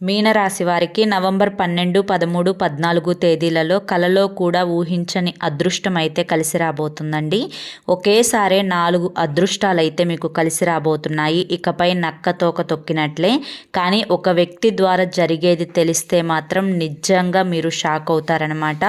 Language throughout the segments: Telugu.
మీనరాశి వారికి నవంబర్ పన్నెండు పదమూడు పద్నాలుగు తేదీలలో కలలో కూడా ఊహించని అదృష్టం అయితే కలిసి రాబోతుందండి. ఒకేసారి నాలుగు అదృష్టాలు అయితే మీకు కలిసి రాబోతున్నాయి. ఇకపై నక్క తోక తొక్కినట్లే. కానీ ఒక వ్యక్తి ద్వారా జరిగేది తెలిస్తే మాత్రం నిజంగా మీరు షాక్ అవుతారనమాట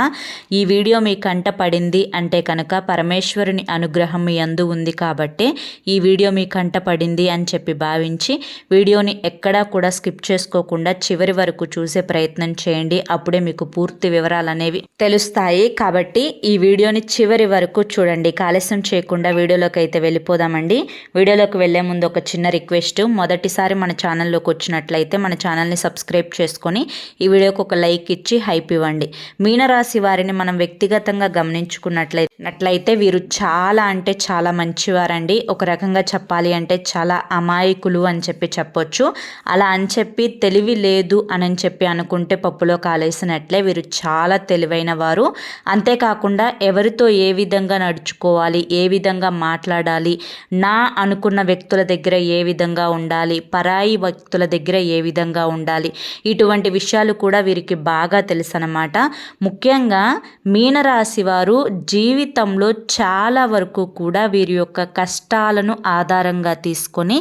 ఈ వీడియో మీ కంట పడింది అంటే కనుక పరమేశ్వరుని అనుగ్రహం మీ అందు ఉంది కాబట్టి ఈ వీడియో మీ కంట పడింది అని చెప్పి భావించి వీడియోని ఎక్కడా కూడా స్కిప్ చేసుకోకుండా చివరి వరకు చూసే ప్రయత్నం చేయండి. అప్పుడే మీకు పూర్తి వివరాలు అనేవి తెలుస్తాయి. కాబట్టి ఈ వీడియోని చివరి వరకు చూడండి. కాలుష్యం చేయకుండా వీడియోలోకి అయితే వెళ్ళిపోదామండి. వీడియోలోకి వెళ్ళే ముందు ఒక చిన్న రిక్వెస్ట్. మొదటిసారి మన ఛానల్లోకి వచ్చినట్లయితే మన ఛానల్ని సబ్స్క్రైబ్ చేసుకొని ఈ వీడియోకి ఒక లైక్ ఇచ్చి హైప్ ఇవ్వండి. మీనరాశి వారిని మనం వ్యక్తిగతంగా గమనించుకున్నట్లయితే వీరు చాలా అంటే చాలా మంచివారండి. ఒక రకంగా చెప్పాలి అంటే చాలా అమాయకులు అని చెప్పి చెప్పొచ్చు. అలా అని చెప్పి తెలివి లేదు అని చెప్పి అనుకుంటే పప్పులో కాలేసినట్లే. వీరు చాలా తెలివైన వారు. అంతేకాకుండా ఎవరితో ఏ విధంగా నడుచుకోవాలి ఏ విధంగా మాట్లాడాలి నా అనుకున్న వ్యక్తుల దగ్గర ఏ విధంగా ఉండాలి పరాయి వ్యక్తుల దగ్గర ఏ విధంగా ఉండాలి ఇటువంటి విషయాలు కూడా వీరికి బాగా తెలుసు అనమాట ముఖ్యంగా మీనరాశి వారు జీవితంలో చాలా వరకు కూడా వీరి యొక్క కష్టాలను ఆధారంగా తీసుకొని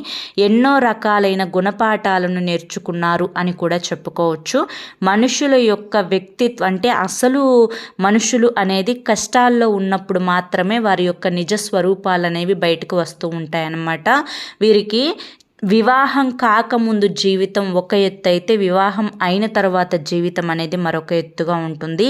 ఎన్నో రకాలైన గుణపాఠాలను నేర్చుకున్నారు అని కూడా చెప్పుకోవచ్చు. మనుషుల యొక్క వ్యక్తిత్వం అంటే అసలు మనుషులు అనేది కష్టాల్లో ఉన్నప్పుడు మాత్రమే వారి యొక్క నిజ స్వరూపాలు అనేవి బయటకు వస్తూ ఉంటాయన్నమాట. వీరికి వివాహం కాకముందు జీవితం ఒక ఎత్తు అయితే వివాహం అయిన తర్వాత జీవితం అనేది మరొక ఎత్తుగా ఉంటుంది.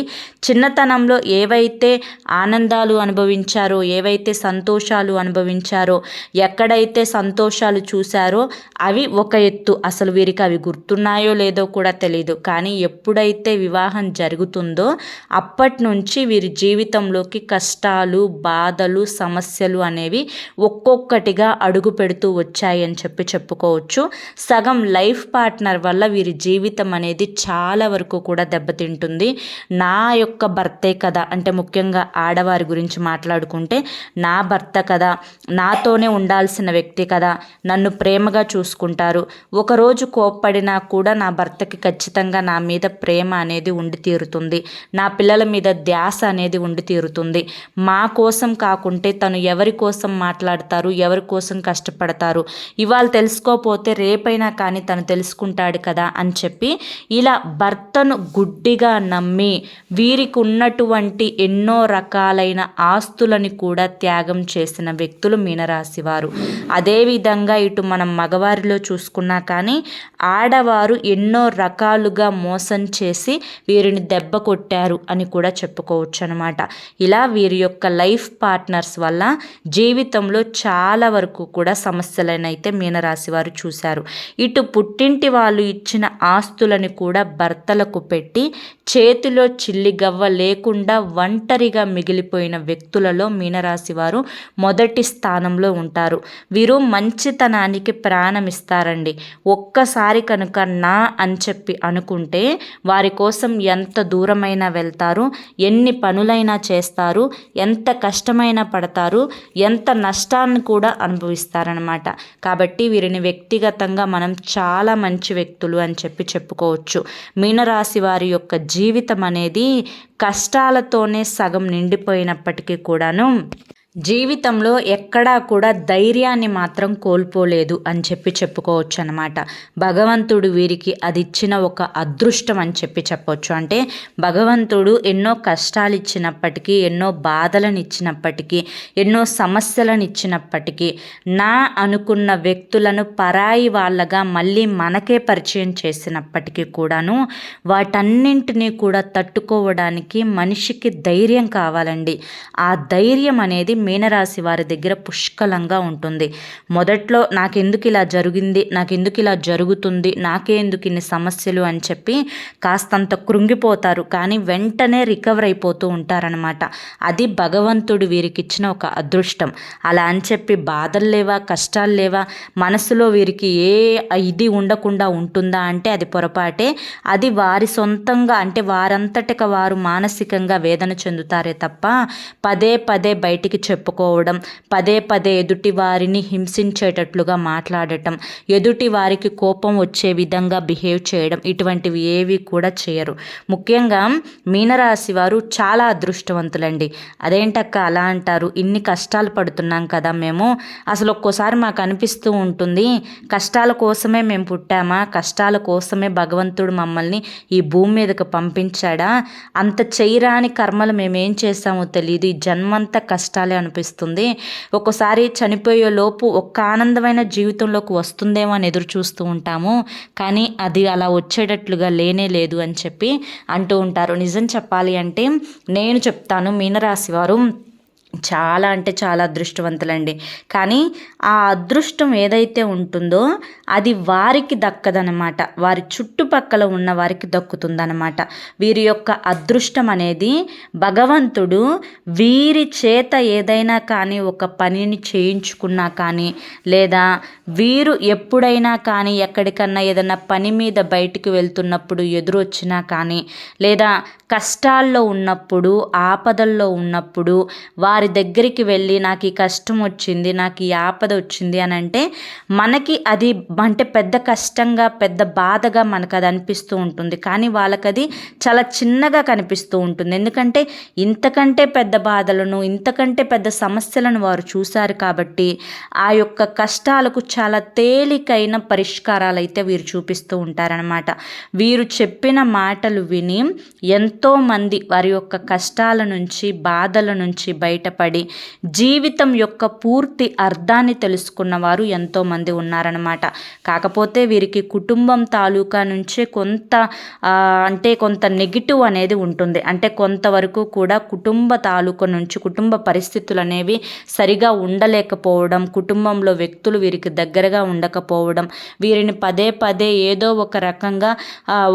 చిన్నతనంలో ఏవైతే ఆనందాలు అనుభవించారో ఏవైతే సంతోషాలు అనుభవించారో ఎక్కడైతే సంతోషాలు చూశారో అవి ఒక ఎత్తు. అసలు వీరికి అవి గుర్తున్నాయో లేదో కూడా తెలియదు కానీ ఎప్పుడైతే వివాహం జరుగుతుందో అప్పటి నుంచి వీరి జీవితంలోకి కష్టాలు బాధలు సమస్యలు అనేవి ఒక్కొక్కటిగా అడుగు పెడుతూ వచ్చాయని చెప్పి చెప్పుకోవచ్చు. సగం లైఫ్ పార్ట్నర్ వల్ల వీరి జీవితం అనేది చాలా వరకు కూడా దెబ్బతింటుంది. నా యొక్క భర్తే కదా అంటే ముఖ్యంగా ఆడవారి గురించి మాట్లాడుకుంటే నా భర్త కదా నాతోనే ఉండాల్సిన వ్యక్తి కదా నన్ను ప్రేమగా చూసుకుంటారు. ఒకరోజు కోప్పడినా కూడా నా భర్తకి ఖచ్చితంగా నా మీద ప్రేమ అనేది ఉండి తీరుతుంది. నా పిల్లల మీద ధ్యాస అనేది ఉండి తీరుతుంది. మా కోసం కాకుంటే తను ఎవరి కోసం మాట్లాడతారు ఎవరి కోసం కష్టపడతారు? ఇవాళ తెలుసుకోపోతే రేపైనా కానీ తను తెలుసుకుంటాడు కదా అని చెప్పి ఇలా భర్తను గుడ్డిగా నమ్మి వీరికి ఉన్నటువంటి ఎన్నో రకాలైన ఆస్తులని కూడా త్యాగం చేసిన వ్యక్తులు మీనరాశి వారు అదేవిధంగా ఇటు మనం మగవారిలో చూసుకున్నా కానీ ఆడవారు ఎన్నో రకాలుగా మోసం చేసి వీరిని దెబ్బ కొట్టారు అని కూడా చెప్పుకోవచ్చు అనమాట ఇలా వీరి యొక్క లైఫ్ పార్ట్నర్స్ వల్ల జీవితంలో చాలా వరకు కూడా సమస్యలనైతే మీనరాశి రాశివారు చూశారు. ఇటు పుట్టింటి వాళ్ళు ఇచ్చిన ఆస్తులని కూడా భర్తలకు పెట్టి చేతిలో చిల్లిగవ్వ లేకుండా ఒంటరిగా మిగిలిపోయిన వ్యక్తులలో మీనరాశి వారు మొదటి స్థానంలో ఉంటారు. వీరు మంచితనానికి ప్రాణం ఇస్తారండి ఒక్కసారి కనుక నా అని చెప్పి అనుకుంటే వారి కోసం ఎంత దూరమైనా వెళ్తారు ఎన్ని పనులైనా చేస్తారు ఎంత కష్టమైనా పడతారు ఎంత నష్టాన్ని కూడా అనుభవిస్తారనమాట కాబట్టి వీరిని వ్యక్తిగతంగా మనం చాలా మంచి వ్యక్తులు అని చెప్పి చెప్పుకోవచ్చు. మీనరాశి వారి యొక్క జీవితం అనేది కష్టాలతోనే సగం నిండిపోయినప్పటికీ కూడాను. జీవితంలో ఎక్కడా కూడా ధైర్యాన్ని మాత్రం కోల్పోలేదు అని చెప్పి చెప్పుకోవచ్చు అనమాట భగవంతుడు వీరికి అది ఇచ్చిన ఒక అదృష్టం అని చెప్పి చెప్పవచ్చు అంటే భగవంతుడు ఎన్నో కష్టాలు ఇచ్చినప్పటికీ ఎన్నో బాధలను ఇచ్చినప్పటికీ ఎన్నో సమస్యలను ఇచ్చినప్పటికీ నా అనుకున్న వ్యక్తులను పరాయి వాళ్ళగా మళ్ళీ మనకే పరిచయం చేసినప్పటికీ కూడాను వాటన్నింటినీ కూడా తట్టుకోవడానికి మనిషికి ధైర్యం కావాలండి. ఆ ధైర్యం అనేది మీనరాశి వారి దగ్గర పుష్కలంగా ఉంటుంది. మొదట్లో నాకెందుకు ఇలా జరిగింది నాకెందుకు ఇలా జరుగుతుంది నాకే ఎందుకు ఇన్ని సమస్యలు అని చెప్పి కాస్తంత కృంగిపోతారు. కానీ వెంటనే రికవర్ అయిపోతూ ఉంటారనమాట అది భగవంతుడు వీరికి ఇచ్చిన ఒక అదృష్టం. అలా అని చెప్పి బాధలు లేవా కష్టాలు లేవా మనసులో వీరికి ఏ ఇది ఉండకుండా ఉంటుందా అంటే అది పొరపాటే. అది వారి సొంతంగా అంటే వారంతటిక వారు మానసికంగా వేదన చెందుతారే తప్ప పదే పదే బయటికి చెప్పుకోవడం పదే పదే ఎదుటి వారిని హింసించేటట్లుగా మాట్లాడటం ఎదుటి వారికి కోపం వచ్చే విధంగా బిహేవ్ చేయడం ఇటువంటివి ఏవి కూడా చేయరు. ముఖ్యంగా మీనరాశి వారు చాలా అదృష్టవంతులండి. అదేంటక్క అలా అంటారు? ఇన్ని కష్టాలు పడుతున్నాం కదా మేము. అసలు ఒక్కోసారి మాకు అనిపిస్తూ ఉంటుంది కష్టాల కోసమే మేము పుట్టామా? కష్టాల కోసమే భగవంతుడు మమ్మల్ని ఈ భూమి మీదకు పంపించాడా? అంత చేయరాని కర్మలు మేమేం చేస్తామో తెలియదు ఈ జన్మంతా కష్టాలే అనిపిస్తుంది. ఒక్కోసారి చనిపోయే లోపు ఒక్క ఆనందమైన జీవితంలోకి వస్తుందేమో అని ఎదురు చూస్తూ ఉంటాము. కానీ అది అలా వచ్చేటట్లుగా లేనే లేదు అని చెప్పి అంటూ ఉంటారు. నిజం చెప్పాలి అంటే నేను చెప్తాను. మీనరాశి వారు చాలా అంటే చాలా అదృష్టవంతులండి. కానీ ఆ అదృష్టం ఏదైతే ఉంటుందో అది వారికి దక్కదనమాట వారి చుట్టుపక్కల ఉన్న వారికి దక్కుతుందనమాట వీరి యొక్క అదృష్టం అనేది భగవంతుడు వీరి చేత ఏదైనా కానీ ఒక పనిని చేయించుకున్నా కానీ లేదా వీరు ఎప్పుడైనా కానీ ఎక్కడికన్నా ఏదైనా పని మీద బయటికి వెళ్తున్నప్పుడు ఎదురొచ్చినా కానీ లేదా కష్టాల్లో ఉన్నప్పుడు ఆపదల్లో ఉన్నప్పుడు వారి వారి దగ్గరికి వెళ్ళి నాకు ఈ కష్టం వచ్చింది నాకు ఈ ఆపద వచ్చింది అని అంటే మనకి అది అంటే పెద్ద కష్టంగా పెద్ద బాధగా మనకు అది అనిపిస్తూ ఉంటుంది. కానీ వాళ్ళకి అది చాలా చిన్నగా కనిపిస్తూ ఉంటుంది. ఎందుకంటే ఇంతకంటే పెద్ద బాధలను ఇంతకంటే పెద్ద సమస్యలను వారు చూశారు కాబట్టి ఆ యొక్క కష్టాలకు చాలా తేలికైన పరిష్కారాలు అయితే వీరు చూపిస్తూ ఉంటారనమాట వీరు చెప్పిన మాటలు విని ఎంతోమంది వారి యొక్క కష్టాల నుంచి బాధల నుంచి బయట బయటపడి జీవితం యొక్క పూర్తి అర్థాన్ని తెలుసుకున్న వారు ఎంతోమంది ఉన్నారనమాట కాకపోతే వీరికి కుటుంబం తాలూకా నుంచే కొంత అంటే కొంత నెగిటివ్ అనేది ఉంటుంది. అంటే కొంతవరకు కూడా కుటుంబ తాలూకా నుంచి కుటుంబ పరిస్థితులు అనేవి సరిగా ఉండలేకపోవడం కుటుంబంలో వ్యక్తులు వీరికి దగ్గరగా ఉండకపోవడం వీరిని పదే పదే ఏదో ఒక రకంగా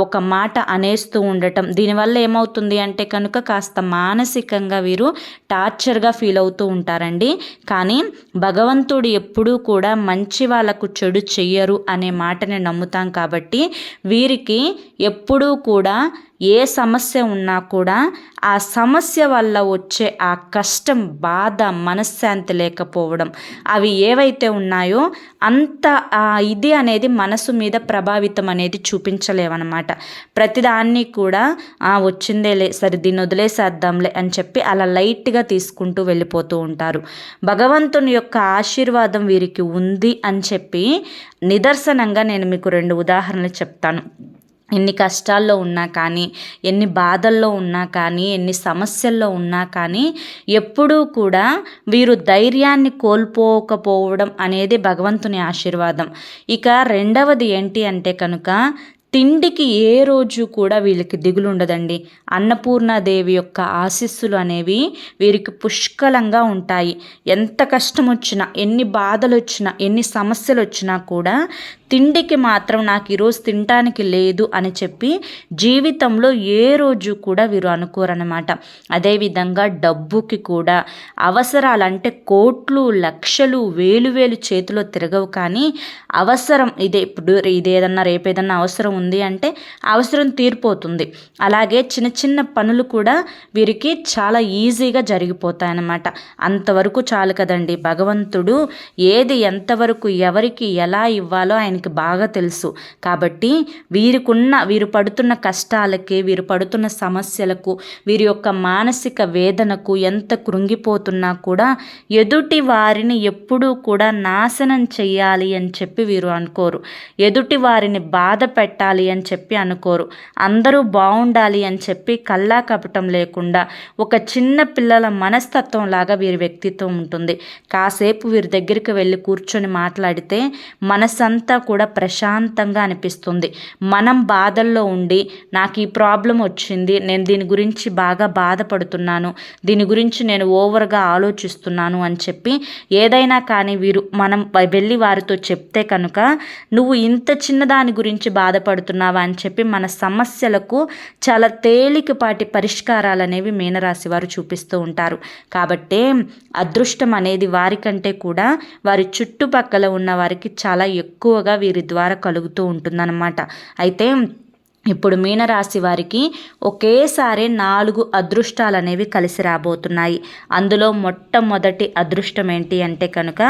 ఒక మాట అనేస్తూ ఉండటం. దీనివల్ల ఏమవుతుంది అంటే కనుక కాస్త మానసికంగా వీరు టార్చర్ టార్చర్గా ఫీల్ అవుతూ ఉంటారండి. కానీ భగవంతుడు ఎప్పుడూ కూడా మంచి వాళ్ళకు చెడు చెయ్యరు అనే మాటని నమ్ముతాం కాబట్టి వీరికి ఎప్పుడూ కూడా ఏ సమస్య ఉన్నా కూడా ఆ సమస్య వల్ల వచ్చే ఆ కష్టం బాధ మనశ్శాంతి లేకపోవడం అవి ఏవైతే ఉన్నాయో అంత ఇది అనేది మనసు మీద ప్రభావితం అనేది చూపించలేవన్నమాట. ప్రతిదాన్ని కూడా వచ్చిందేలే సరే దీన్ని వదిలేసేద్దాంలే అని చెప్పి అలా లైట్గా తీసుకుంటూ వెళ్ళిపోతూ ఉంటారు. భగవంతుని యొక్క ఆశీర్వాదం వీరికి ఉంది అని చెప్పి నిదర్శనంగా నేను మీకు రెండు ఉదాహరణలు చెప్తాను. ఎన్ని కష్టాల్లో ఉన్నా కానీ ఎన్ని బాధల్లో ఉన్నా కానీ ఎన్ని సమస్యల్లో ఉన్నా కానీ ఎప్పుడూ కూడా వీరు ధైర్యాన్ని కోల్పోకపోవడం అనేది భగవంతుని ఆశీర్వాదం. ఇక రెండవది ఏంటి అంటే కనుక తిండికి ఏ రోజు కూడా వీళ్ళకి దిగులు ఉండదండి అన్నపూర్ణాదేవి యొక్క ఆశీస్సులు అనేవి వీరికి పుష్కలంగా ఉంటాయి. ఎంత కష్టం వచ్చినా ఎన్ని బాధలు వచ్చినా ఎన్ని సమస్యలు వచ్చినా కూడా తిండికి మాత్రం నాకు ఈరోజు తినటానికి లేదు అని చెప్పి జీవితంలో ఏ రోజు కూడా వీరు అనుకోరనమాట అదేవిధంగా డబ్బుకి కూడా అవసరాలు అంటే కోట్లు లక్షలు వేలు వేలు చేతిలో తిరగవు కానీ అవసరం ఇదే. ఇప్పుడు ఇదేదన్నా రేపేదన్నా అవసరం ఉంది అంటే అవసరం తీరిపోతుంది. అలాగే చిన్న చిన్న పనులు కూడా వీరికి చాలా ఈజీగా జరిగిపోతాయి అన్నమాట అంతవరకు చాలు కదండి. భగవంతుడు ఏది ఎంతవరకు ఎవరికి ఎలా ఇవ్వాలో ఆయనకి బాగా తెలుసు. కాబట్టి వీరికున్న వీరు పడుతున్న కష్టాలకి వీరు పడుతున్న సమస్యలకు వీరి యొక్క మానసిక వేదనకు ఎంత కృంగిపోతున్నా కూడా ఎదుటి వారిని ఎప్పుడూ కూడా నాశనం చేయాలి అని చెప్పి వీరు అనుకోరు. ఎదుటి వారిని బాధ పెట్టాలి అని చెప్పి అనుకోరు. అందరూ బాగుండాలి అని చెప్పి కల్లా కపటం లేకుండా ఒక చిన్న పిల్లల మనస్తత్వం లాగా వీరి వ్యక్తిత్వం ఉంటుంది. కాసేపు వీరి దగ్గరికి వెళ్ళి కూర్చొని మాట్లాడితే మనసంతా కూడా ప్రశాంతంగా అనిపిస్తుంది. మనం బాధల్లో ఉండి నాకు ఈ ప్రాబ్లం వచ్చింది నేను దీని గురించి బాగా బాధపడుతున్నాను దీని గురించి నేను ఓవర్గా ఆలోచిస్తున్నాను అని చెప్పి ఏదైనా కానీ వీరు మనం వెళ్ళి వారితో చెప్తే కనుక నువ్వు ఇంత చిన్నదాని గురించి బాధపడు బాధపడుతున్నావా అని చెప్పి మన సమస్యలకు చాలా తేలికపాటి పరిష్కారాలు అనేవి మీనరాశి వారు చూపిస్తూ ఉంటారు. కాబట్టి అదృష్టం అనేది వారికంటే కూడా వారి చుట్టుపక్కల ఉన్న వారికి చాలా ఎక్కువగా వీరి ద్వారా కలుగుతూ ఉంటుందన్నమాట. అయితే ఇప్పుడు మీనరాశి వారికి ఒకేసారి నాలుగు అదృష్టాలు అనేవి కలిసి రాబోతున్నాయి. అందులో మొట్టమొదటి అదృష్టం ఏంటి అంటే కనుక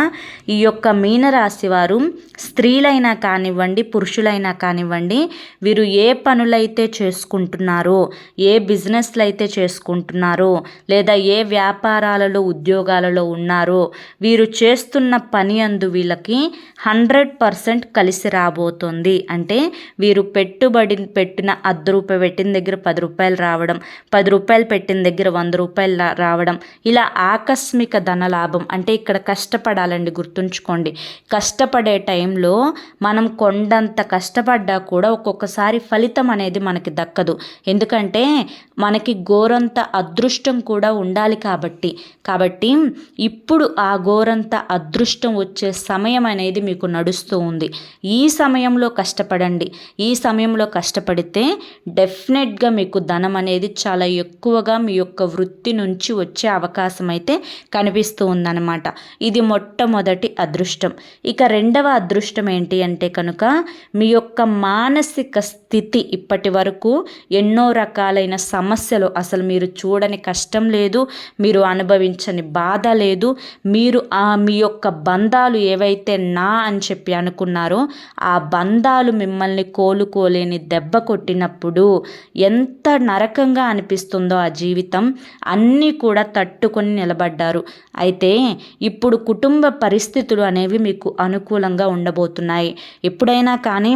ఈ యొక్క మీనరాశి వారు స్త్రీలైనా కానివ్వండి పురుషులైనా కానివ్వండి వీరు ఏ పనులైతే చేసుకుంటున్నారో ఏ బిజినెస్లు అయితే చేసుకుంటున్నారో లేదా ఏ వ్యాపారాలలో ఉద్యోగాలలో ఉన్నారో వీరు చేస్తున్న పని అందు వీళ్ళకి హండ్రెడ్ పర్సెంట్ కలిసి రాబోతుంది. అంటే వీరు పెట్టుబడి పెట్టిన అర్ధ రూపాయి పెట్టిన దగ్గర పది రూపాయలు రావడం పది రూపాయలు పెట్టిన దగ్గర వంద రూపాయలు రావడం ఇలా ఆకస్మిక ధన లాభం అంటే ఇక్కడ కష్టపడాలండి గుర్తుంచుకోండి. కష్టపడే టైంలో మనం కొండంత కష్టపడ్డా కూడా ఒక్కొక్కసారి ఫలితం అనేది మనకి దక్కదు. ఎందుకంటే మనకి గోరంత అదృష్టం కూడా ఉండాలి కాబట్టి. కాబట్టి ఇప్పుడు ఆ గోరంత అదృష్టం వచ్చే సమయం అనేది మీకు నడుస్తూ ఉంది. ఈ సమయంలో కష్టపడండి. ఈ సమయంలో కష్టపడి కష్టపడితే డెఫినెట్గా మీకు ధనం అనేది చాలా ఎక్కువగా మీ యొక్క వృత్తి నుంచి వచ్చే అవకాశం అయితే కనిపిస్తూ ఉందన్నమాట. ఇది మొట్టమొదటి అదృష్టం. ఇక రెండవ అదృష్టం ఏంటి అంటే కనుక మీ యొక్క మానసిక స్థితి ఇప్పటి వరకు ఎన్నో రకాలైన సమస్యలు అసలు మీరు చూడని కష్టం లేదు మీరు అనుభవించని బాధ లేదు మీరు ఆ మీ యొక్క బంధాలు ఏవైతే నా అని చెప్పి అనుకున్నారో ఆ బంధాలు మిమ్మల్ని కోలుకోలేని దెబ్బ కొట్టినప్పుడు ఎంత నరకంగా అనిపిస్తుందో ఆ జీవితం. అన్నీ కూడా తట్టుకొని నిలబడ్డారు. అయితే ఇప్పుడు కుటుంబ పరిస్థితులు అనేవి మీకు అనుకూలంగా ఉండబోతున్నాయి. ఎప్పుడైనా కానీ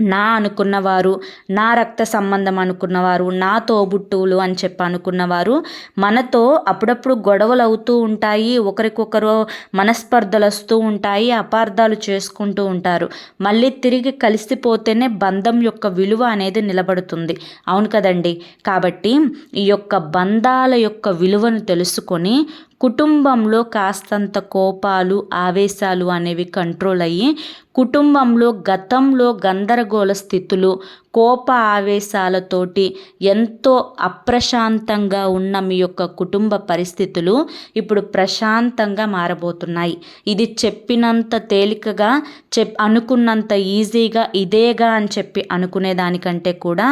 నా అనుకున్నవారు నా రక్త సంబంధం అనుకున్నవారు నా తోబుట్టువులు అని చెప్పి అనుకున్నవారు మనతో అప్పుడప్పుడు గొడవలు అవుతూ ఉంటాయి ఒకరికొకరు మనస్పర్ధలు వస్తూ ఉంటాయి అపార్థాలు చేసుకుంటూ ఉంటారు. మళ్ళీ తిరిగి కలిసిపోతేనే బంధం యొక్క విలువ అనేది నిలబడుతుంది. అవును కదండి? కాబట్టి ఈ యొక్క బంధాల యొక్క విలువను తెలుసుకొని కుటుంబంలో కాస్తంత కోపాలు ఆవేశాలు అనేవి కంట్రోల్ అయ్యి కుటుంబంలో గతంలో గందరగోళ స్థితులు కోప ఆవేశాలతోటి ఎంతో అప్రశాంతంగా ఉన్న మీ యొక్క కుటుంబ పరిస్థితులు ఇప్పుడు ప్రశాంతంగా మారబోతున్నాయి. ఇది చెప్పినంత తేలికగా చెప్ అనుకున్నంత ఈజీగా ఇదేగా అని చెప్పి అనుకునే దానికంటే కూడా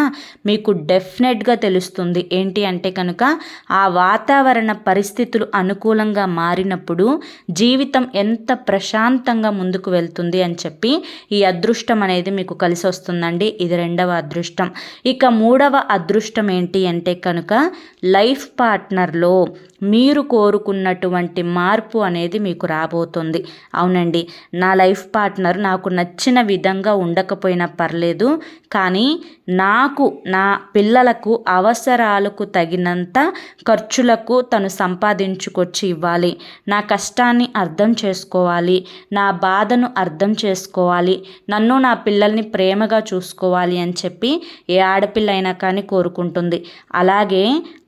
మీకు డెఫినెట్గా తెలుస్తుంది. ఏంటి అంటే కనుక ఆ వాతావరణ పరిస్థితులు అనుకూలంగా మారినప్పుడు జీవితం ఎంత ప్రశాంతంగా ముందుకు వెళ్తుంది అని చెప్పి ఈ అదృష్టం అనేది మీకు కలిసి వస్తుందండి ఇది రెండవ అదృష్టం. ఇక మూడవ అదృష్టం ఏంటి అంటే కనుక లైఫ్ పార్ట్నర్లో మీరు కోరుకున్నటువంటి మార్పు అనేది మీకు రాబోతుంది. అవునండి నా లైఫ్ పార్ట్నర్ నాకు నచ్చిన విధంగా ఉండకపోయినా పర్లేదు కానీ నాకు నా పిల్లలకు అవసరాలకు తగినంత ఖర్చులకు తను సంపాదించుకొచ్చి ఇవ్వాలి. నా కష్టాన్ని అర్థం చేసుకోవాలి నా బాధను అర్థం చేసుకోవాలి నన్ను నా పిల్లల్ని ప్రేమగా చూసుకోవాలి అని చెప్పి ఏ ఆడపిల్ల అయినా కానీ కోరుకుంటుంది. అలాగే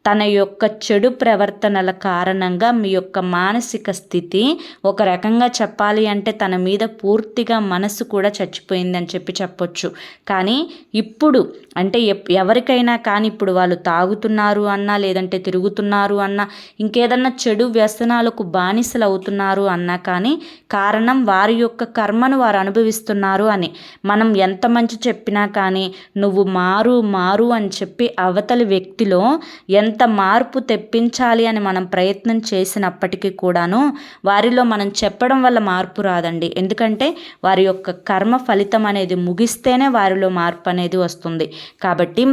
తన యొక్క చెడు ప్రవర్తనల కారణంగా మీ యొక్క మానసిక స్థితి ఒక రకంగా చెప్పాలి అంటే తన మీద పూర్తిగా మనసు కూడా చచ్చిపోయిందని చెప్పి చెప్పొచ్చు. కానీ ఇప్పుడు అంటే ఎవరికైనా కానీ ఇప్పుడు వాళ్ళు తాగుతున్నారు అన్నా లేదంటే తిరుగుతున్నారు అన్నా ఇంకేదన్నా చెడు వ్యసనాలకు బానిసలు అవుతున్నారు అన్నా కానీ కారణం వారి యొక్క కర్మను వారు అనుభవిస్తున్నారు అని. మనం ఎంత మంచి చెప్పినా కానీ నువ్వు మారు మారు అని చెప్పి అవతలి వ్యక్తిలో ఎంత ఎంత మార్పు తెప్పించాలి అని మనం ప్రయత్నం చేసినప్పటికీ కూడాను వారిలో మనం చెప్పడం వల్ల మార్పు రాదండి. ఎందుకంటే వారి యొక్క కర్మ ఫలితం అనేది ముగిస్తేనే వారిలో మార్పు అనేది వస్తుంది. కాబట్టి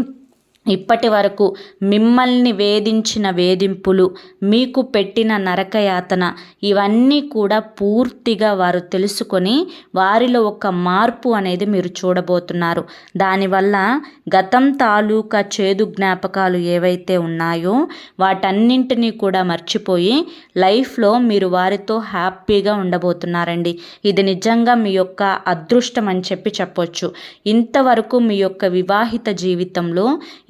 ఇప్పటి వరకు మిమ్మల్ని వేధించిన వేధింపులు మీకు పెట్టిన నరకయాతన ఇవన్నీ కూడా పూర్తిగా వారు తెలుసుకొని వారిలో ఒక మార్పు అనేది మీరు చూడబోతున్నారు. దానివల్ల గతం తాలూకా చేదు జ్ఞాపకాలు ఏవైతే ఉన్నాయో వాటన్నింటినీ కూడా మర్చిపోయి లైఫ్లో మీరు వారితో హ్యాపీగా ఉండబోతున్నారండి. ఇది నిజంగా మీ యొక్క అదృష్టం అని చెప్పి చెప్పొచ్చు. ఇంతవరకు మీ యొక్క వివాహిత జీవితంలో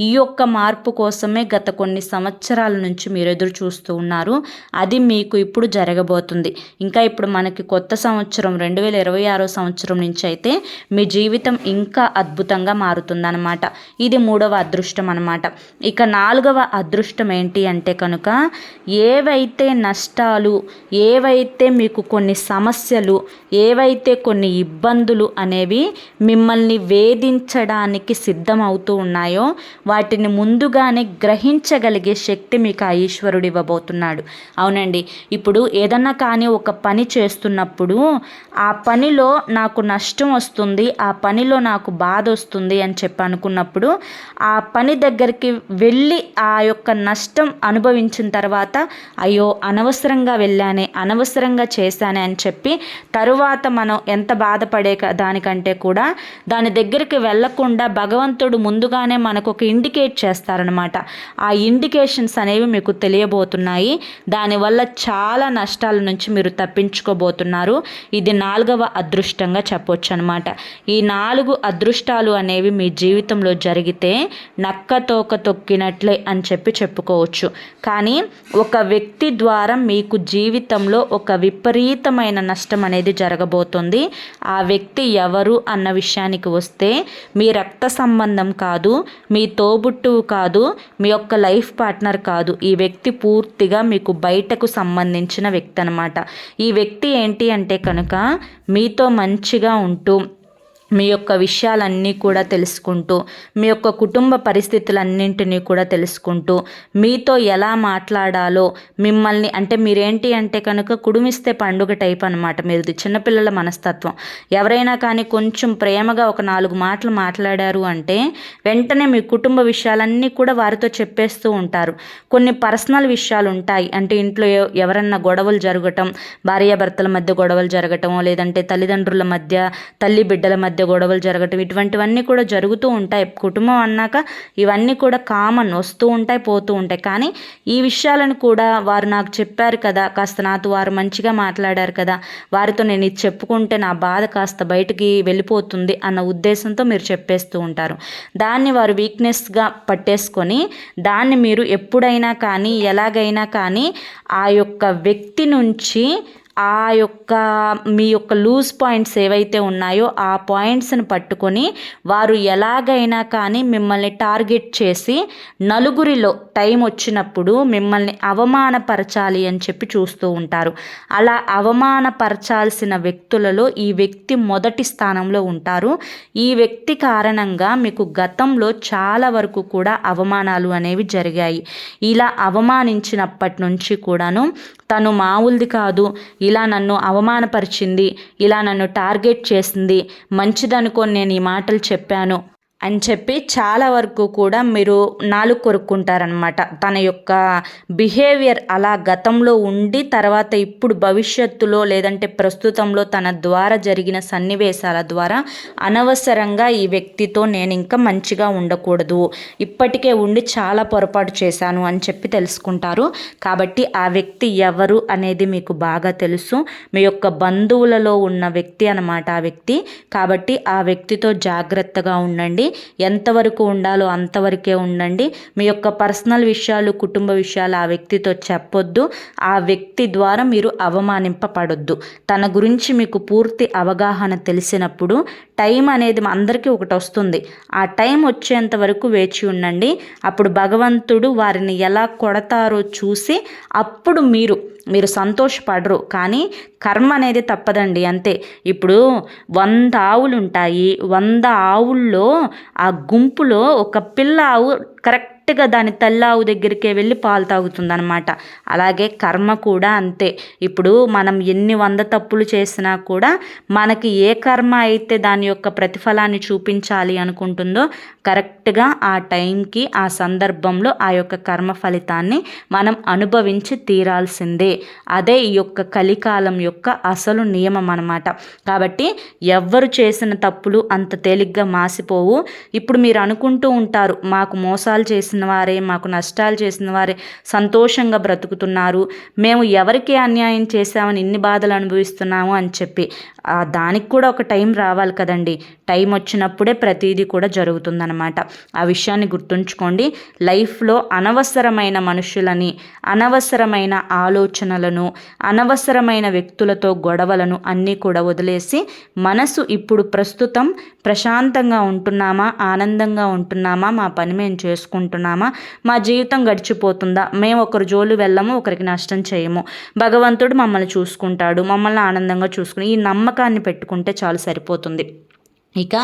ఈ యొక్క మార్పు కోసమే గత కొన్ని సంవత్సరాల నుంచి మీరు ఎదురు చూస్తూ ఉన్నారు. అది మీకు ఇప్పుడు జరగబోతుంది. ఇంకా ఇప్పుడు మనకి కొత్త సంవత్సరం రెండు వేల ఇరవై ఆరో సంవత్సరం నుంచి అయితే మీ జీవితం ఇంకా అద్భుతంగా మారుతుందన్నమాట. ఇది మూడవ అదృష్టం అనమాట ఇక నాలుగవ అదృష్టం ఏంటి అంటే కనుక ఏవైతే నష్టాలు ఏవైతే మీకు కొన్ని సమస్యలు ఏవైతే కొన్ని ఇబ్బందులు అనేవి మిమ్మల్ని వేధించడానికి సిద్ధమవుతూ ఉన్నాయో వాటిని ముందుగానే గ్రహించగలిగే శక్తి మీకు ఆ ఈశ్వరుడు ఇవ్వబోతున్నాడు. అవునండి. ఇప్పుడు ఏదన్నా కానీ ఒక పని చేస్తున్నప్పుడు ఆ పనిలో నాకు నష్టం వస్తుంది ఆ పనిలో నాకు బాధ వస్తుంది అని చెప్పి అనుకున్నప్పుడు ఆ పని దగ్గరికి వెళ్ళి ఆ యొక్క నష్టం అనుభవించిన తర్వాత అయ్యో అనవసరంగా వెళ్ళానే అనవసరంగా చేశానే అని చెప్పి తరువాత మనం ఎంత బాధపడే దానికంటే కూడా దాని దగ్గరికి వెళ్ళకుండా భగవంతుడు ముందుగానే మనకు ఒక ఇండికేట్ చేస్తారనమాట ఆ ఇండికేషన్స్ అనేవి మీకు తెలియబోతున్నాయి. దానివల్ల చాలా నష్టాల నుంచి మీరు తప్పించుకోబోతున్నారు. ఇది నాలుగవ అదృష్టంగా చెప్పొచ్చు అనమాట ఈ నాలుగు అదృష్టాలు అనేవి మీ జీవితంలో జరిగితే నక్క తోక తొక్కినట్లే అని చెప్పి చెప్పుకోవచ్చు. కానీ ఒక వ్యక్తి ద్వారా మీకు జీవితంలో ఒక విపరీతమైన నష్టం అనేది జరగబోతుంది. ఆ వ్యక్తి ఎవరు అన్న విషయానికి వస్తే మీ రక్త సంబంధం కాదు మీ తోబుట్టువు కాదు మీ యొక్క లైఫ్ పార్ట్నర్ కాదు. ఈ వ్యక్తి పూర్తిగా మీకు బయటకు సంబంధించిన వ్యక్తి అనమాట ఈ వ్యక్తి ఏంటి అంటే కనుక మీతో మంచిగా ఉంటూ మీ యొక్క విషయాలన్నీ కూడా తెలుసుకుంటూ మీ యొక్క కుటుంబ పరిస్థితులన్నింటినీ కూడా తెలుసుకుంటూ మీతో ఎలా మాట్లాడాలో మిమ్మల్ని అంటే మీరేంటి అంటే కనుక కుడుమిస్తే పండుగ టైప్ అనమాట మీరు చిన్నపిల్లల మనస్తత్వం. ఎవరైనా కానీ కొంచెం ప్రేమగా ఒక నాలుగు మాటలు మాట్లాడారు అంటే వెంటనే మీ కుటుంబ విషయాలన్నీ కూడా వారితో చెప్పేస్తూ ఉంటారు. కొన్ని పర్సనల్ విషయాలు ఉంటాయి. అంటే ఇంట్లో ఎవరన్నా గొడవలు జరగటం భార్యాభర్తల మధ్య గొడవలు జరగటం లేదంటే తల్లిదండ్రుల మధ్య తల్లి బిడ్డల మధ్య గొడవలు జరగటం ఇటువంటివన్నీ కూడా జరుగుతూ ఉంటాయి. కుటుంబం అన్నాక ఇవన్నీ కూడా కామన్ వస్తూ ఉంటాయి పోతూ ఉంటాయి. కానీ ఈ విషయాలను కూడా వారు నాకు చెప్పారు కదా కాస్త నాతో వారు మంచిగా మాట్లాడారు కదా వారితో నేను ఇది చెప్పుకుంటే నా బాధ కాస్త బయటికి వెళ్ళిపోతుంది అన్న ఉద్దేశంతో మీరు చెప్పేస్తూ ఉంటారు. దాన్ని వారు వీక్నెస్గా పట్టేసుకొని దాన్ని మీరు ఎప్పుడైనా కానీ ఎలాగైనా కానీ ఆ యొక్క వ్యక్తి నుంచి ఆ యొక్క మీ యొక్క లూజ్ పాయింట్స్ ఏవైతే ఉన్నాయో ఆ పాయింట్స్ని పట్టుకొని వారు ఎలాగైనా కానీ మిమ్మల్ని టార్గెట్ చేసి నలుగురిలో టైం వచ్చినప్పుడు మిమ్మల్ని అవమానపరచాలి అని చెప్పి చూస్తూ ఉంటారు. అలా అవమానపరచాల్సిన వ్యక్తులలో ఈ వ్యక్తి మొదటి స్థానంలో ఉంటారు. ఈ వ్యక్తి కారణంగా మీకు గతంలో చాలా వరకు కూడా అవమానాలు అనేవి జరిగాయి. ఇలా అవమానించినప్పటి నుంచి కూడాను తను మామూలుది కాదు ఇలా నన్ను అవమానపరిచింది ఇలా నన్ను టార్గెట్ చేసింది. మంచిదనుకొని నేను ఈ మాటలు చెప్పాను. అని చెప్పి చాలా వరకు కూడా మీరు నాలుగు కొరుక్కుంటారనమాట తన యొక్క బిహేవియర్ అలా గతంలో ఉండి తర్వాత ఇప్పుడు భవిష్యత్తులో లేదంటే ప్రస్తుతంలో తన ద్వారా జరిగిన సన్నివేశాల ద్వారా అనవసరంగా ఈ వ్యక్తితో నేను ఇంకా మంచిగా ఉండకూడదు. ఇప్పటికే ఉండి చాలా పొరపాటు చేశాను అని చెప్పి తెలుసుకుంటారు. కాబట్టి ఆ వ్యక్తి ఎవరు అనేది మీకు బాగా తెలుసు. మీ యొక్క బంధువులలో ఉన్న వ్యక్తి అనమాట ఆ వ్యక్తి. కాబట్టి ఆ వ్యక్తితో జాగ్రత్తగా ఉండండి. ఎంతవరకు ఉండాలో అంతవరకే ఉండండి. మీ యొక్క పర్సనల్ విషయాలు కుటుంబ విషయాలు ఆ వ్యక్తితో చెప్పొద్దు. ఆ వ్యక్తి ద్వారా మీరు అవమానింపబడొద్దు. తన గురించి మీకు పూర్తి అవగాహన తెలిసినప్పుడు టైం అనేది అందరికీ ఒకటి వస్తుంది. ఆ టైం వచ్చేంత వరకు వేచి ఉండండి. అప్పుడు భగవంతుడు వారిని ఎలా కొడతారో చూసి అప్పుడు మీరు మీరు సంతోషపడరు. కానీ కర్మ అనేది తప్పదండి. అంతే. ఇప్పుడు వంద ఆవులు ఉంటాయి వంద ఆవుల్లో ఆ గుంపులో ఒక పిల్ల ఆవు కరెక్ట్ కరెక్ట్గా దాని తల్లావు దగ్గరికే వెళ్ళి పాలు తాగుతుందనమాట అలాగే కర్మ కూడా అంతే. ఇప్పుడు మనం ఎన్ని వంద తప్పులు చేసినా కూడా మనకి ఏ కర్మ అయితే దాని యొక్క ప్రతిఫలాన్ని చూపించాలి అనుకుంటుందో కరెక్ట్గా ఆ టైంకి ఆ సందర్భంలో ఆ యొక్క కర్మ ఫలితాన్ని మనం అనుభవించి తీరాల్సిందే. అదే ఈ యొక్క కలికాలం యొక్క అసలు నియమం అనమాట కాబట్టి ఎవ్వరు చేసిన తప్పులు అంత తేలిగ్గా మాసిపోవు. ఇప్పుడు మీరు అనుకుంటూ ఉంటారు మాకు మోసాలు చేసిన చేసిన వారే మాకు నష్టాలు చేసిన వారే సంతోషంగా బ్రతుకుతున్నారు. మేము ఎవరికి అన్యాయం చేశామని ఇన్ని బాధలు అనుభవిస్తున్నాము అని చెప్పి. దానికి కూడా ఒక టైం రావాలి కదండి. టైం వచ్చినప్పుడే ప్రతిదీ కూడా జరుగుతుందనమాట ఆ విషయాన్ని గుర్తుంచుకోండి. లైఫ్లో అనవసరమైన మనుషులని అనవసరమైన ఆలోచనలను అనవసరమైన వ్యక్తులతో గొడవలను అన్నీ కూడా వదిలేసి మనసు ఇప్పుడు ప్రస్తుతం ప్రశాంతంగా ఉంటున్నామా ఆనందంగా ఉంటున్నామా మా పని మేము చేసుకుంటున్నాం చేసుకుంటున్నామా మా జీవితం గడిచిపోతుందా? మేము ఒకరు జోలు వెళ్ళము ఒకరికి నష్టం చేయము. భగవంతుడు మమ్మల్ని చూసుకుంటాడు. మమ్మల్ని ఆనందంగా చూసుకుని ఈ నమ్మకాన్ని పెట్టుకుంటే చాలు సరిపోతుంది. ఇక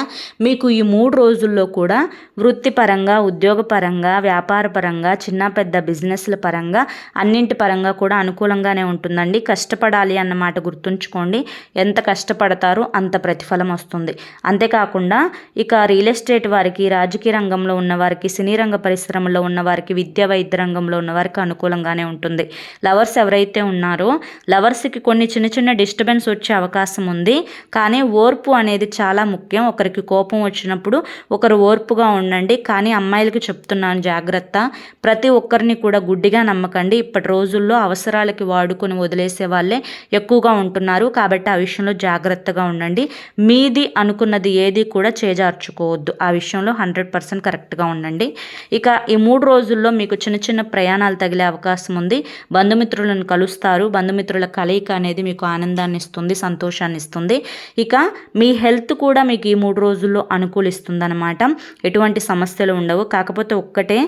మీకు ఈ మూడు రోజుల్లో కూడా వృత్తిపరంగా ఉద్యోగపరంగా వ్యాపారపరంగా చిన్న పెద్ద బిజినెస్ల పరంగా అన్నింటి పరంగా కూడా అనుకూలంగానే ఉంటుందండి. కష్టపడాలి అన్నమాట గుర్తుంచుకోండి. ఎంత కష్టపడతారో అంత ప్రతిఫలం వస్తుంది. అంతేకాకుండా ఇక రియల్ ఎస్టేట్ వారికి రాజకీయ రంగంలో ఉన్నవారికి సినీ రంగ పరిశ్రమలో ఉన్నవారికి విద్యా వైద్య రంగంలో ఉన్నవారికి అనుకూలంగానే ఉంటుంది. లవర్స్ ఎవరైతే ఉన్నారో లవర్స్కి కొన్ని చిన్న చిన్న డిస్టర్బెన్స్ వచ్చే అవకాశం ఉంది. కానీ ఓర్పు అనేది చాలా ముఖ్యం. ఒకరికి కోపం వచ్చినప్పుడు ఒకరు ఓర్పుగా ఉండండి. కానీ అమ్మాయిలకి చెప్తున్నాను జాగ్రత్త. ప్రతి ఒక్కరిని కూడా గుడ్డిగా నమ్మకండి. ఇప్పటి రోజుల్లో అవసరాలకి వాడుకొని వదిలేసే వాళ్ళే ఎక్కువగా ఉంటున్నారు. కాబట్టి ఆ విషయంలో జాగ్రత్తగా ఉండండి. మీది అనుకున్నది ఏది కూడా చేజార్చుకోవద్దు. ఆ విషయంలో హండ్రెడ్ పర్సెంట్ కరెక్ట్గా ఉండండి. ఇక ఈ మూడు రోజుల్లో మీకు చిన్న చిన్న ప్రయాణాలు తగిలే అవకాశం ఉంది. బంధుమిత్రులను కలుస్తారు. బంధుమిత్రుల కలయిక అనేది మీకు ఆనందాన్ని ఇస్తుంది సంతోషాన్ని ఇస్తుంది. ఇక మీ హెల్త్ కూడా మీకు ఈ ఈ మూడు రోజుల్లో అనుకూలిస్తుందన్నమాట. ఎటువంటి సమస్యలు ఉండవు. కాకపోతే ఒక్కటే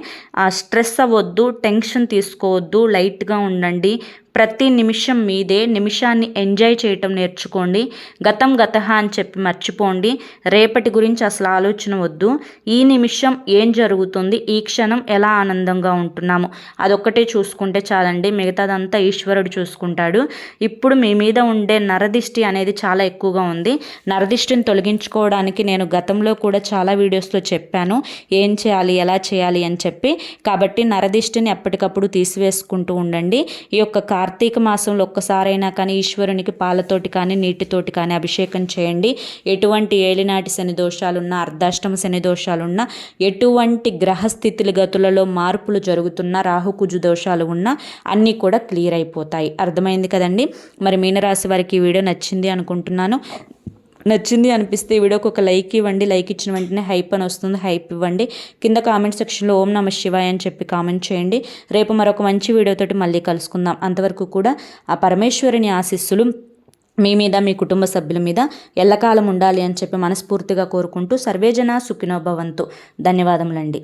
స్ట్రెస్ అవ్వద్దు టెన్షన్ తీసుకోవద్దు లైట్గా ఉండండి. ప్రతి నిమిషం మీదే నిమిషాన్ని ఎంజాయ్ చేయటం నేర్చుకోండి. గతం గత అని చెప్పి మర్చిపోండి. రేపటి గురించి అసలు ఆలోచన వద్దు. ఈ నిమిషం ఏం జరుగుతుంది? ఈ క్షణం ఎలా ఆనందంగా ఉంటున్నాము? అదొక్కటే చూసుకుంటే చాలండి. మిగతాదంతా ఈశ్వరుడు చూసుకుంటాడు. ఇప్పుడు మీ మీద ఉండే నరదిష్టి అనేది చాలా ఎక్కువగా ఉంది. నరదిష్టిని తొలగించుకోవడానికి నేను గతంలో కూడా చాలా వీడియోస్లో చెప్పాను. ఏం చేయాలి? ఎలా చేయాలి? అని చెప్పి. కాబట్టి నరదిష్టిని ఎప్పటికప్పుడు తీసివేసుకుంటూ ఉండండి. ఈ యొక్క కార్తీక మాసంలో ఒక్కసారైనా కానీ ఈశ్వరునికి పాలతోటి కానీ నీటితోటి కానీ అభిషేకం చేయండి. ఎటువంటి ఏలినాటి శని దోషాలున్నా అర్ధాష్టమ శని దోషాలున్నా ఎటువంటి గ్రహస్థితుల గతులలో మార్పులు జరుగుతున్నా రాహుకుజు దోషాలు ఉన్నా అన్నీ కూడా క్లియర్ అయిపోతాయి. అర్థమైంది కదండి? మరి మీనరాశి వారికి ఈ వీడియో నచ్చింది అనుకుంటున్నాను. నచ్చింది అనిపిస్తే ఈ వీడియోకి ఒక లైక్ ఇవ్వండి. లైక్ ఇచ్చిన వెంటనే హైప్ అని వస్తుంది. హైప్ ఇవ్వండి. కింద కామెంట్ సెక్షన్లో ఓం నమ శివాయ అని చెప్పి కామెంట్ చేయండి. రేపు మరొక మంచి వీడియోతోటి మళ్ళీ కలుసుకుందాం. అంతవరకు కూడా ఆ పరమేశ్వరుని ఆశీస్సులు మీ మీద మీ కుటుంబ సభ్యుల మీద ఎల్లకాలం ఉండాలి అని చెప్పి మనస్ఫూర్తిగా కోరుకుంటూ సర్వేజన సుఖినోభవంతు ధన్యవాదములండి.